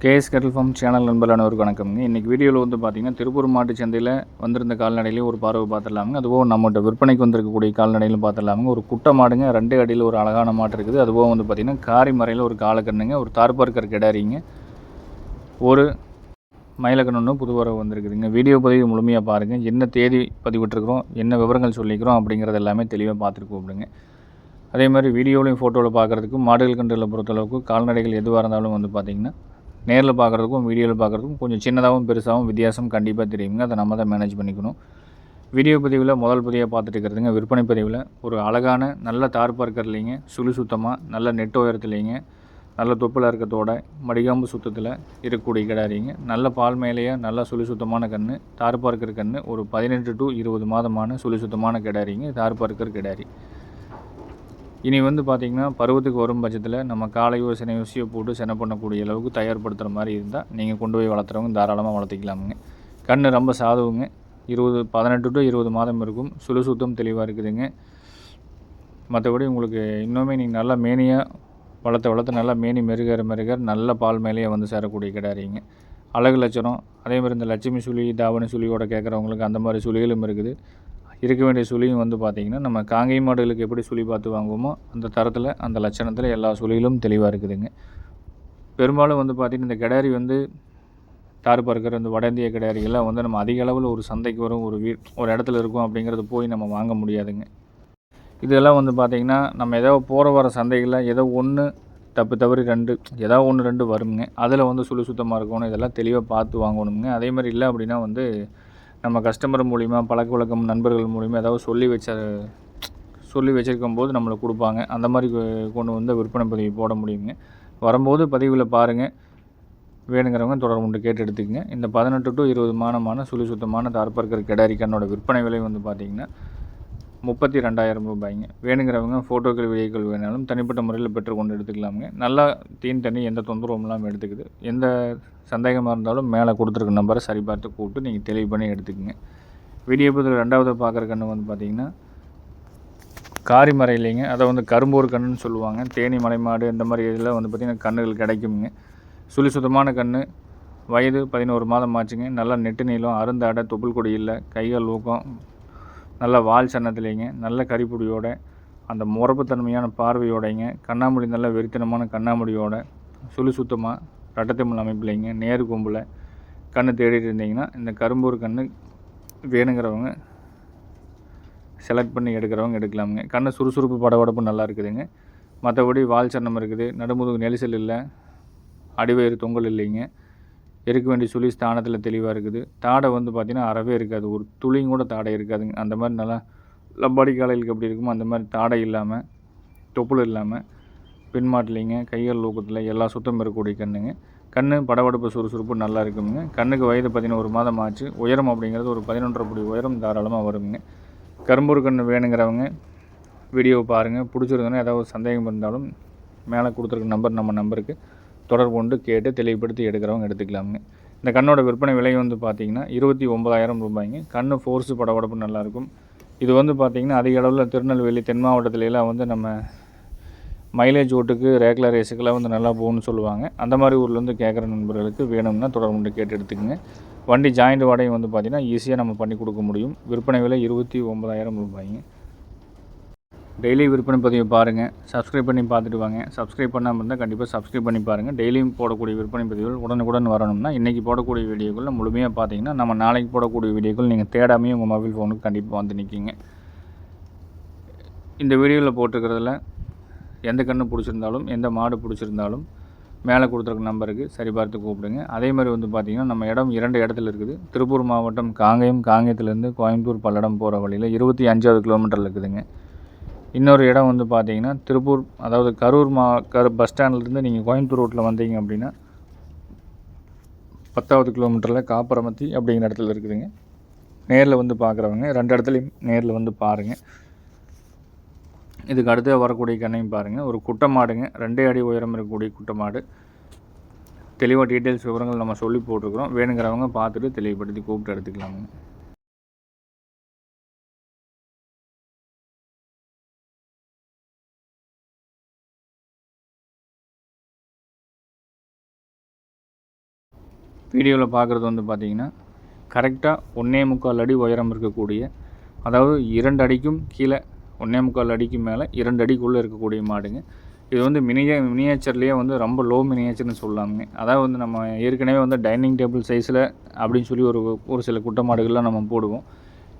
KS kettle farm channel நண்பர்களான ஒரு வணக்கம்ங்க. இன்றைக்கி வீடியோவில் வந்து பார்த்திங்கன்னா திருப்பூர் மாட்டு சந்தையில் வந்திருந்த கால்நடையிலையும் ஒரு பார்வை பார்த்துடலாமுங்க. அதுவும் நம்மகிட்ட விற்பனைக்கு வந்திருக்கக்கூடிய கால்நடையிலும் பார்த்துடலாமுங்க. ஒரு குட்டை மாடுங்க ரெண்டு அடியில் ஒரு அழகான மாட்டு இருக்குது. அதுவும் வந்து பார்த்திங்கன்னா காரிமறையில் ஒரு காலக்கண்ணுங்க ஒரு தார்பார்க்கர் கிடாரிங்க ஒரு மயிலக்கண் புதுவரவு வந்திருக்குதுங்க. வீடியோ பதிவு முழுமையாக பாருங்கள் என்ன தேதி பதிவிட்டுருக்குறோம் என்ன விவரங்கள் சொல்லிக்கிறோம் அப்படிங்கிறது எல்லாமே தெளிவாக பார்த்துட்டு கூப்பிடுங்க. அதே மாதிரி வீடியோலையும் ஃபோட்டோவில் பார்க்குறதுக்கும் மாடுகள் கன்றுகளை பொறுத்தளவுக்கு கால்நடைகள் எதுவாக இருந்தாலும் வந்து பார்த்திங்கன்னா நேரில் பார்க்குறதுக்கும் வீடியோவில் பார்க்குறதுக்கும் கொஞ்சம் சின்னதாகவும் பெருசாகவும் வித்தியாசம் கண்டிப்பாக தெரியுங்க. அதை நம்ம தான் மேனேஜ் பண்ணிக்கணும். வீடியோ பதிவில் முதல் பதிவாக பார்த்துட்டு இருக்கிறதுங்க விற்பனை பதிவில். ஒரு அழகான நல்ல தார் இல்லைங்க. சுழி சுத்தமாக நல்ல நெட் உயரத்துலேங்க நல்ல தொப்பில் இருக்கத்தோட மடிகாம்பு சுத்தத்தில் இருக்கக்கூடிய கிடாரிங்க நல்ல பால் மேலேயே நல்ல சுழி சுத்தமான கன்று தார் பார்க்கர் கன்று ஒரு பதினெட்டு டு இருபது மாதமான சுழி சுத்தமான கிடாரிங்க தார் பார்க்கர் கிடாரி இனி வந்து பார்த்திங்கன்னா பருவத்துக்கு வரும் பட்சத்தில் நம்ம காலையோ சினையோசியோ போட்டு செனை பண்ணக்கூடிய அளவுக்கு தயார்படுத்துகிற மாதிரி இருந்தால் நீங்கள் கொண்டு போய் வளர்த்துறவங்க தாராளமாக வளர்த்திக்கலாமுங்க. கண் ரொம்ப சாதுவுங்க. இருபது பதினெட்டு டு இருபது மாதம் இருக்கும். சுழு சுத்தம் தெளிவாக இருக்குதுங்க. மற்றபடி உங்களுக்கு இன்னுமே நீங்கள் நல்லா மேனியாக வளர்த்த வளர்த்து நல்லா மேனி மெருகர் மெருகர் நல்ல பால் மேலேயே வந்து சேரக்கூடிய கிடாரிங்க அழகு லட்சணம். அதே மாதிரி இந்த லட்சுமி சுழி தாவணி சுழியோட கேட்குறவங்களுக்கு அந்த மாதிரி சுழிகளும் இருக்குது. இருக்க வேண்டிய சுழியும் வந்து பார்த்திங்கன்னா நம்ம காங்கை மாடுகளுக்கு எப்படி சுழி பார்த்து வாங்குவோமோ அந்த தரத்தில் அந்த லட்சணத்தில் எல்லா சுழியிலும் தெளிவாக இருக்குதுங்க. பெரும்பாலும் வந்து பார்த்திங்கன்னா இந்த கிடாரி வந்து தார் பார்க்குற இந்த வட இந்திய கிடாரிகள்லாம் வந்து நம்ம அதிக அளவில் ஒரு சந்தைக்கு வரும் ஒரு வீ ஒரு இடத்துல இருக்கும் அப்படிங்கிறது போய் நம்ம வாங்க முடியாதுங்க. இதெல்லாம் வந்து பார்த்திங்கன்னா நம்ம ஏதோ போகிற வர சந்தைகளில் ஏதோ ஒன்று தப்பு தவறி ரெண்டு ஏதோ ஒன்று ரெண்டு வருங்க அதில் வந்து சுழி சுத்தமாக இருக்கணும் இதெல்லாம் தெளிவாக பார்த்து வாங்கணுங்க அதே மாதிரி இல்லை அப்படின்னா வந்து நம்ம கஸ்டமர் மூலிமா பழக்க வழக்கம் நண்பர்கள் மூலிமா ஏதாவது சொல்லி வச்ச சொல்லி வச்சுருக்கும் போது நம்மளை கொடுப்பாங்க. அந்த மாதிரி கொண்டு வந்து விற்பனை பதிவு போட முடியுங்க. வரும்போது பதிவில் பாருங்கள் வேணுங்கிறவங்க தொடர்புண்டு கேட்டு எடுத்துக்கங்க. இந்த பதினெட்டு டு இருபது மானமான சுழி சுத்தமான தார்பர்கர் கெடாரி கண்ணோட விற்பனை விலை வந்து பார்த்திங்கன்னா முப்பத்தி ரெண்டாயிரம் ரூபாய்ங்க. வேணுங்கிறவங்க ஃபோட்டோக்கள் வீடியோக்கள் வேணாலும் தனிப்பட்ட முறையில் பெற்றுக்கொண்டு எடுத்துக்கலாமுங்க. நல்லா தீன் தண்ணி எந்த தொந்தரவும் இல்லாமல் எடுத்துக்குது. எந்த சந்தேகமாக இருந்தாலும் மேலே கொடுத்துருக்க நம்பரை சரி பார்த்து கூப்பிட்டு நீங்கள் தெளிவு பண்ணி எடுத்துக்கோங்க. வீடியோ பதில் ரெண்டாவது பார்க்குற கன்று வந்து பார்த்திங்கன்னா காரிமறை இல்லைங்க. அதை வந்து கரும்பூர் கண்ணுன்னு சொல்லுவாங்க. தேனி மலைமாடு இந்த மாதிரி இதில் வந்து பார்த்திங்கன்னா கண்ணுகள் கிடைக்குங்க சுழி சுத்தமான கன்று வயது பதினோரு மாதம் ஆச்சுங்க. நல்லா நெட்டு நீளம் அருந்தாடை தொப்புள் கொடி இல்லை. கைகள் ஊக்கம் நல்ல வால் சன்னத்துலேங்க நல்ல கறிப்புடியோட அந்த முரப்புத்தன்மையான பார்வையோடைங்க கண்ணாமூடி நல்ல வெறித்தனமான கண்ணாமூடியோட சுழி சுத்தமாக ரட்டத்தமிழ் அமைப்பிலைங்க நேரு கொம்பில் கண்ணு தேடிட்டு இருந்தீங்கன்னா இந்த கரும்பூர் கண்ணு வேணுங்கிறவங்க செலக்ட் பண்ணி எடுக்கிறவங்க எடுக்கலாமுங்க. கண்ணு சுறுசுறுப்பு படபடப்பு நல்லா இருக்குதுங்க. மற்றபடி வால் சன்னம் இருக்குது நடுமுதுகு நெரிசல் இல்லை அடிவயிறு தொங்கல் இல்லைங்க. இருக்க வேண்டிய சுழி ஸ்தானத்தில் தெளிவாக இருக்குது. தாடை வந்து பார்த்திங்கன்னா அறவே இருக்காது. ஒரு துளியும் கூட தாடை இருக்காதுங்க அந்த மாதிரி நல்லா லப்பாடி காலைகளுக்கு எப்படி இருக்குமோ அந்த மாதிரி தாடை இல்லாமல் தொப்புள் இல்லாமல் பின்மாட்டிலிங்க கைகள் லோக்கத்தில் எல்லா சுத்தம் இருக்கக்கூடிய கண்ணுங்க. கண் படபடப்பு சுறுசுறுப்பு நல்லா இருக்குங்க கண்ணுக்கு வயது பதினோரு மாதம் ஆச்சு. உயரம் அப்படிங்கிறது ஒரு பதினொன்றரை புடி உயரம் தாராளமாக வருங்க கரும்பூர் கன்று வேணுங்கிறவங்க வீடியோ பாருங்கள் பிடிச்சிருந்தோன்னா ஏதாவது சந்தேகம் இருந்தாலும் மேலே கொடுத்துருக்க நம்பர் நம்ம நம்பருக்கு தொடர்பு கொண்டு கேட்டு தெளிவுபடுத்தி எடுக்கிறவங்க எடுத்துக்கலாமுங்க. இந்த கண்ணோட விற்பனை விலை வந்து பார்த்திங்கன்னா இருபத்தி ஒம்பதாயிரம் ரூபாய்ங்க. கண் ஃபோர்ஸு படபடப்பு நல்லாயிருக்கும் இது வந்து பார்த்திங்கன்னா அதிக அளவில் திருநெல்வேலி தென் மாவட்டத்துலலாம் வந்து நம்ம மைலேஜ் ஓட்டுக்கு ரேகுலர் ரேஸுக்கெல்லாம் வந்து நல்லா போகணும்னு சொல்லுவாங்க. அந்த மாதிரி ஊரில் வந்து கேட்குற நண்பர்களுக்கு வேணும்னா தொடர்புண்டு கேட்டு எடுத்துக்கோங்க. வண்டி ஜாயிண்ட் வாடகை வந்து பார்த்திங்கன்னா ஈஸியாக நம்ம பண்ணி கொடுக்க முடியும். விற்பனை விலை இருபத்தி ஒம்பதாயிரம் ரூபாய்ங்க. டெய்லி விற்பனை பதிவை பாருங்கள் சப்ஸ்கிரைப் பண்ணி பார்த்துட்டு வாங்க. சப்ஸ்கிரைப் பண்ணாமல் இருந்தால் கண்டிப்பாக சப்ஸ்கிரைப் பண்ணி பாருங்கள் டெய்லியும் போடக்கூடிய விற்பனை பதிவுகள் உடனுக்குடன் வரணும்னா இன்றைக்கி போடக்கூடிய வீடியோக்களில் முழுமையாக பார்த்தீங்கன்னா நம்ம நாளைக்கு போடக்கூடிய வீடியோக்கள் நீங்கள் தேடாமே உங்கள் மொபைல் ஃபோனுக்கு கண்டிப்பாக வந்து நிற்கிங்க இந்த வீடியோவில் போட்டிருக்கிறதுல எந்த கன்று பிடிச்சிருந்தாலும் எந்த மாடு பிடிச்சிருந்தாலும் மேலே கொடுத்துருக்க நம்பருக்கு சரி பார்த்து கூப்பிடுங்க. அதே மாதிரி வந்து பார்த்திங்கன்னா நம்ம இடம் இரண்டு இடத்துல இருக்குது. திருப்பூர் மாவட்டம் காங்கயம். காங்கயத்துலேருந்து கோயம்புத்தூர் பல்லடம் போகிற வழியில் இருபத்தி அஞ்சாவது கிலோமீட்டரில் இருக்குதுங்க. இன்னொரு இடம் வந்து பார்த்தீங்கன்னா திருப்பூர் அதாவது கரூர் மா கரு பஸ் ஸ்டாண்ட்லேருந்து நீங்கள் கோயம்புத்தூர் ரோட்டில் வந்தீங்க அப்படின்னா பத்தாவது கிலோமீட்டரில் காப்பரமத்தி அப்படிங்கிற இடத்துல இருக்குதுங்க. நேரில் வந்து பார்க்குறவங்க ரெண்டு இடத்துலையும் நேரில் வந்து பாருங்கள் இதுக்கு அடுத்து வரக்கூடிய கண்ணையும் பாருங்கள் ஒரு குட்டை மாடுங்க ரெண்டே அடி உயரம் இருக்கக்கூடிய குட்டை மாடு தெளிவாக டீட்டெயில்ஸ் விவரங்கள் நம்ம சொல்லி போட்டிருக்கிறோம். வேணுங்கிறவங்க பார்த்துட்டு தெளிவுபடுத்தி கூப்பிட்டு எடுத்துக்கலாமுங்க. வீடியோவில் பார்க்குறது வந்து பார்த்திங்கன்னா கரெக்டாக ஒன்றே முக்கால் அடி உயரம் இருக்கக்கூடிய அதாவது இரண்டு அடிக்கும் கீழே ஒன்றே முக்கால் அடிக்கு மேலே இரண்டு அடிக்குள்ளே இருக்கக்கூடிய மாடுங்க. இது வந்து மினிய மினியேச்சர்லேயே வந்து ரொம்ப லோ மினியேச்சர்னு சொல்லலாமுங்க அதாவது வந்து நம்ம ஏற்கனவே வந்து டைனிங் டேபிள் சைஸில் அப்படின்னு சொல்லி ஒரு ஒரு சில குட்டை மாடுகள்லாம் நம்ம போடுவோம்.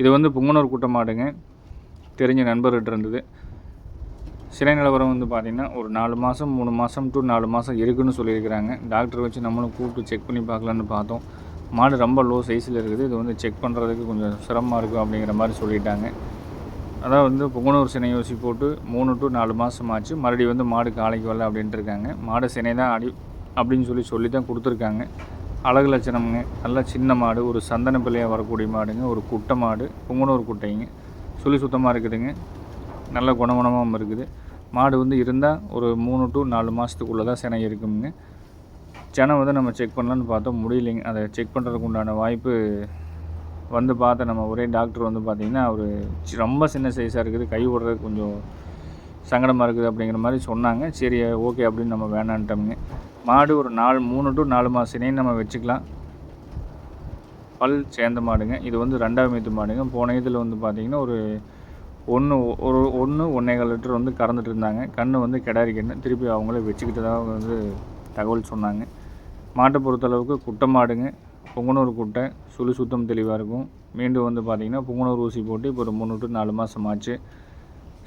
இது வந்து புங்கனூர் குட்டை மாடுங்க. தெரிஞ்ச நண்பர்கிட்ட இருந்தது. சிலை நிலவரம் வந்து பார்த்திங்கன்னா ஒரு நாலு மாதம் மூணு மாதம் டு நாலு மாதம் இருக்குன்னு சொல்லியிருக்கிறாங்க. டாக்டர் வச்சு நம்மளும் கூப்பிட்டு செக் பண்ணி பார்க்கலான்னு பார்த்தோம். மாடு ரொம்ப லோ சைஸில் இருக்குது. இது வந்து செக் பண்ணுறதுக்கு கொஞ்சம் சிரமமாக இருக்கும் அப்படிங்கிற மாதிரி சொல்லிட்டாங்க. அதாவது வந்து புங்குனூர் சினை ஊசி போட்டு மூணு டு நாலு மாதம் ஆச்சு. மறுபடியும் வந்து மாடு காலைக்கு வரல அப்படின்ட்டு இருக்காங்க. மாடு சினை தான் அடி அப்படின்னு சொல்லி சொல்லி தான் கொடுத்துருக்காங்க. அழகு லட்சணம்ங்க. நல்லா சின்ன மாடு ஒரு சந்தன பிள்ளையாக வரக்கூடிய மாடுங்க. ஒரு குட்டை மாடு புங்கனூர் குட்டைங்க. சுழி சுத்தமாக இருக்குதுங்க. நல்ல குணகுணமாகவும் இருக்குது. மாடு வந்து இருந்தால் ஒரு மூணு டு நாலு மாதத்துக்குள்ளே தான் சினை இருக்குங்க செனை வந்து நம்ம செக் பண்ணலான்னு பார்த்தோம் முடியலைங்க. அதை செக் பண்ணுறதுக்கு உண்டான வாய்ப்பு வந்து பார்த்த நம்ம ஒரே டாக்டர் வந்து பார்த்திங்கன்னா அவர் ரொம்ப சின்ன சைஸாக இருக்குது. கை விடுறது கொஞ்சம் சங்கடமாக இருக்குது அப்படிங்கிற மாதிரி சொன்னாங்க. சரி ஓகே அப்படின்னு நம்ம வேணான்ட்டோம்ங்க. மாடு ஒரு நாலு மூணு டு நாலு மாதம் சினைன்னு நம்ம வச்சுக்கலாம். பல் சேர்ந்த மாடுங்க. இது வந்து ரெண்டாவது மீத்து மாடுங்க. போன இதில் வந்து பார்த்திங்கன்னா ஒரு ஒன்று ஒரு ஒன்று ஒன்றேகால் லிட்டர் வந்து கறந்துட்டு இருந்தாங்க. கன்று வந்து கிடாரி கன்று திருப்பி அவங்களே வச்சுக்கிட்டதாக வந்து தகவல் சொன்னாங்க. மாட்டை பொறுத்தளவுக்கு குட்டை மாடுங்க. பொங்கனூர் குட்டை சுழி சுத்தம் தெளிவாக இருக்கும். மீண்டும் வந்து பார்த்திங்கன்னா புங்கனூர் ஊசி போட்டு இப்போ ஒரு மூணு டு நாலு மாதம் ஆச்சு.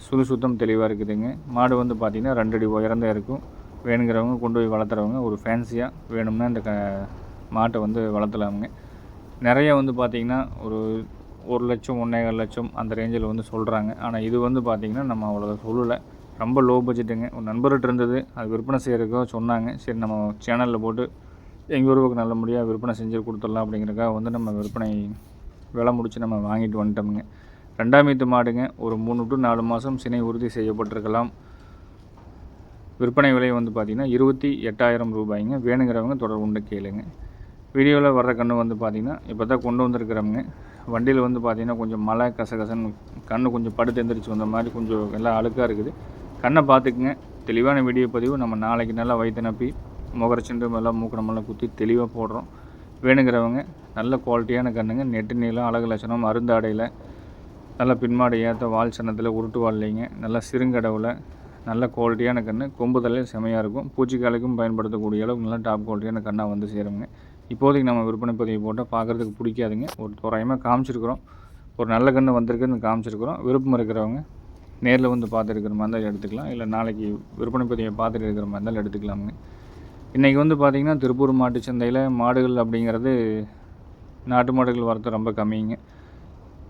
சுழி சுத்தம் தெளிவாக இருக்குதுங்க. மாடு வந்து பார்த்திங்கன்னா ரெண்டு அடி உயரந்தான் இருக்கும். வேணுங்கிறவங்க கொண்டு போய் வளர்த்துறவங்க ஒரு ஃபேன்சியாக வேணும்னா இந்த க மாட்டை வந்து வளர்த்தலாமுங்க. நிறைய வந்து பார்த்திங்கன்னா ஒரு ஒரு லட்சம் ஒன்றேகால் லட்சம் அந்த ரேஞ்சில் வந்து சொல்கிறாங்க ஆனால் இது வந்து பார்த்திங்கன்னா நம்ம அவ்வளோ சொல்லலை. ரொம்ப லோ பட்ஜெட்டுங்க ஒரு நண்பர்கிட்ட இருந்தது அது விற்பனை செய்கிறதுக்கோ சொன்னாங்க. சரி நம்ம சேனலில் போட்டு எங்கள் ஊருக்கு நல்ல முடியாக விற்பனை செஞ்சு கொடுத்துடலாம் அப்படிங்கிறக்காக வந்து நம்ம விற்பனை விலை முடித்து நம்ம வாங்கிட்டு வந்துட்டோமுங்க. ரெண்டாம் மீத்து மாடுங்க ஒரு மூணு டு நாலு மாதம் சினை உறுதி செய்யப்பட்டிருக்கலாம். விற்பனை விலை வந்து பார்த்திங்கன்னா இருபத்தி எட்டாயிரம் ரூபாய்ங்க. வேணுங்கிறவங்க தொடர்புண்டு கேளுங்க. வீடியோவில் வர்ற கன்று வந்து பார்த்திங்கன்னா இப்போ தான் கொண்டு வந்திருக்கிறவங்க வண்டியில் வந்து பார்த்திங்கன்னா கொஞ்சம் மழை கசகசன்னு கண்ணு கொஞ்சம் படுத்து எந்திரிச்சு வந்த மாதிரி கொஞ்சம் எல்லாம் அழுக்காக இருக்குது. கண்ணை பார்த்துக்குங்க. தெளிவான வீடியோ பதிவு. நம்ம நாளைக்கு நல்லா வயிற்று நப்பி முகரச்சிண்டு எல்லாம் மூக்கணமெல்லாம் குத்தி தெளிவாக போடுறோம். வேணுங்கிறவங்க நல்ல குவாலிட்டியான கண்ணுங்க. நெட்டு நீளம் அழகு லட்சணம் அருந்தாடையில் நல்லா பின்மாடு ஏற்ற வால் சன்னத்தில் உருட்டு வாழலைங்க நல்லா சிறுங்கடவில் நல்ல குவாலிட்டியான கன்று கொம்பு தலையில் செமையாக இருக்கும். பூச்சிக்காலைக்கும் பயன்படுத்தக்கூடிய அளவுக்கு நல்லா டாப் குவாலிட்டியான கண்ணாக வந்து சேருங்க. இப்போதைக்கு நம்ம விற்பனை பதிவு போட்டால் பார்க்குறதுக்கு பிடிக்காதுங்க. ஒரு தோராயமாக காமிச்சிருக்கிறோம். ஒரு நல்ல கன்று வந்திருக்குன்னு காமிச்சிருக்கிறோம். விருப்பம் இருக்கிறவங்க நேரில் வந்து பார்த்துருக்கிற மாதிரி இருந்தால் எடுத்துக்கலாம். இல்லை நாளைக்கு விற்பனை பதிவை பார்த்துட்டு இருக்கிற மாதிரி இருந்தாலும் எடுத்துக்கலாமுங்க. இன்றைக்கி வந்து பார்த்திங்கன்னா திருப்பூர் மாட்டு சந்தையில் மாடுகள் அப்படிங்கிறது நாட்டு மாடுகள் வரத்து ரொம்ப கம்மிங்க.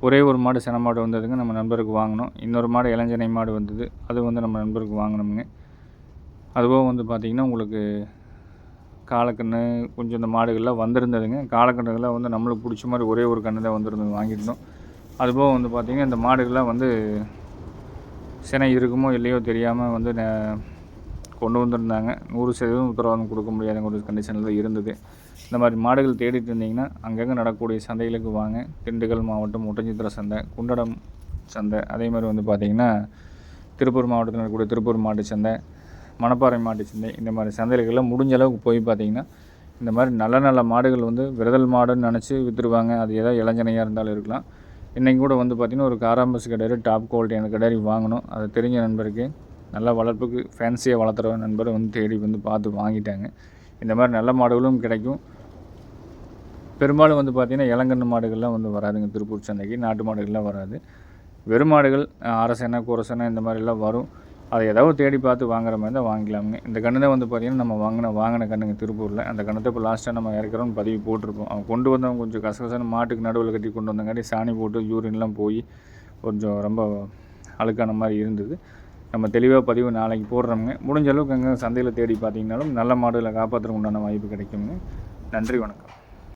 ஒரே ஒரு மாடு சென மாடு வந்ததுங்க நம்ம நண்பருக்கு வாங்கினோம். இன்னொரு மாடு இளஞ்சனை மாடு வந்தது. அது வந்து நம்ம நண்பருக்கு வாங்கினோமுங்க. அதுபோக வந்து பார்த்திங்கன்னா உங்களுக்கு காலக்கன்று கொஞ்சம் இந்த மாடுகள்லாம் வந்திருந்ததுங்க. காலக்கன்றுகள்லாம் வந்து நம்மளுக்கு பிடிச்ச மாதிரி ஒரே ஒரு கன்று தான் வந்திருந்தது வாங்கியிருந்தோம். அதுபோக வந்து பார்த்திங்கன்னா இந்த மாடுகள்லாம் வந்து சினை இருக்குமோ இல்லையோ தெரியாமல் வந்து கொண்டு வந்திருந்தாங்க. நூறு சதவீதம் உத்தரவாதம் கொடுக்க முடியாதுங்க ஒரு கண்டிஷனில் தான் இருந்தது. இந்த மாதிரி மாடுகள் தேடிட்டு இருந்தீங்கன்னா அங்கங்கே நடக்கக்கூடிய சந்தைகளுக்கு வாங்க. திண்டுக்கல் மாவட்டம் ஒட்டஞ்சித்திர சந்தை குண்டடம் சந்தை அதே மாதிரி வந்து பார்த்திங்கன்னா திருப்பூர் மாவட்டத்தில் இருக்கக்கூடிய திருப்பூர் மாட்டு சந்தை மணப்பாறை மாட்டு சந்தை இந்த மாதிரி சந்தைகளில் முடிஞ்ச அளவுக்கு போய் பார்த்திங்கன்னா இந்த மாதிரி நல்ல நல்ல மாடுகள் வந்து விரதல் மாடுன்னு நினச்சி விற்றுருவாங்க அது ஏதோ இளஞ்சனையாக இருந்தாலும் இருக்கலாம். இன்றைக்கி கூட வந்து பார்த்திங்கன்னா ஒரு காராம்பஸ் கடையில் டாப் குவாலிட்டியான கடையில் வாங்கணும். அது தெரிஞ்ச நண்பருக்கு நல்ல வளர்ப்புக்கு ஃபேன்சியாக வளர்த்துற நண்பர் வந்து தேடி வந்து பார்த்து வாங்கிட்டாங்க. இந்த மாதிரி நல்ல மாடுகளும் கிடைக்கும். பெரும்பாலும் வந்து பார்த்திங்கன்னா இளங்கன்று மாடுகள்லாம் வந்து வராதுங்க. திருப்பூர் சந்தைக்கு நாட்டு மாடுகள்லாம் வராது. வெறும் மாடுகள் அரசனை குரசனை இந்த மாதிரிலாம் வரும். அதை ஏதாவது தேடி பார்த்து வாங்குற மாதிரி தான் வாங்கிக்கலாமுங்க. இந்த கன்று தான் வந்து பார்த்திங்கன்னா நம்ம வாங்கின வாங்கின கண்ணுங்க திருப்பூரில். அந்த கண்ணத்தை இப்போ லாஸ்ட்டாக நம்ம இறக்குறோம்னு பதிவு போட்டிருப்போம். அவன் கொண்டு வந்தவங்க கொஞ்சம் கசகசன்னு மாட்டுக்கு நடுவில் கட்டி கொண்டு வந்தங்காட்டி சாணி போட்டு யூரின்லாம் போய் கொஞ்சம் ரொம்ப அழுக்கான மாதிரி இருந்தது. நம்ம தெளிவாக பதிவு நாளைக்கு போடுறோமுங்க. முடிஞ்ச அளவுக்கு அங்கே சந்தையில் தேடி பார்த்தீங்கனாலும் நல்ல மாடுகளை காப்பாற்றுறதுக்கு உண்டான வாய்ப்பு கிடைக்குங்க. நன்றி வணக்கம்.